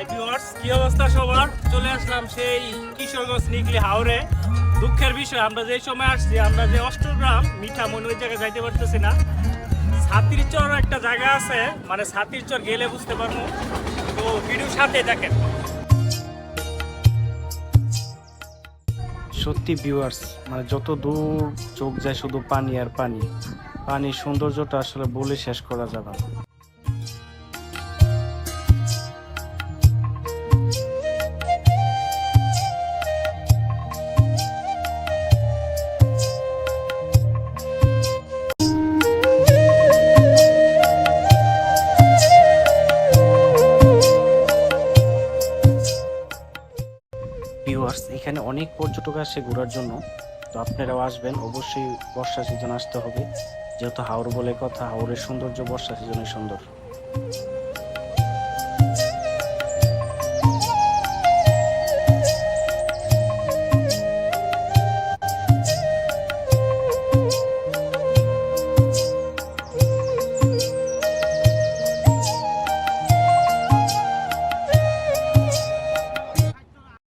Hi viewers কি অবস্থা সবার? চলে আসলাম সেই কিশোরগঞ্জ হাওড়ে দুঃখের বিষয়, আমরা যে সময় আসছি, আমরা যে অষ্টগ্রাম ওই জায়গায় যাইতে পারতেছি না। ছাতির একটা জায়গা আছে মানে ছাতির গেলে বুঝতে পারব। তো ভিডিওর সাথে দেখেন। সত্যি ভিউয়ার্স মানে যত দূর চোখ যায় শুধু পানি আর পানি। পানির সৌন্দর্যটা আসলে বলে শেষ করা যাবে না। ভিউয়ার্স এখানে অনেক পর্যটক আসে ঘোরার জন্য, তো আপনারাও আসবেন। অবশ্যই বর্ষা সিজন আসতে হবে। যেহেতু হাওড় বলে কথা হাওড়ের সৌন্দর্য বর্ষা সিজনে সুন্দর।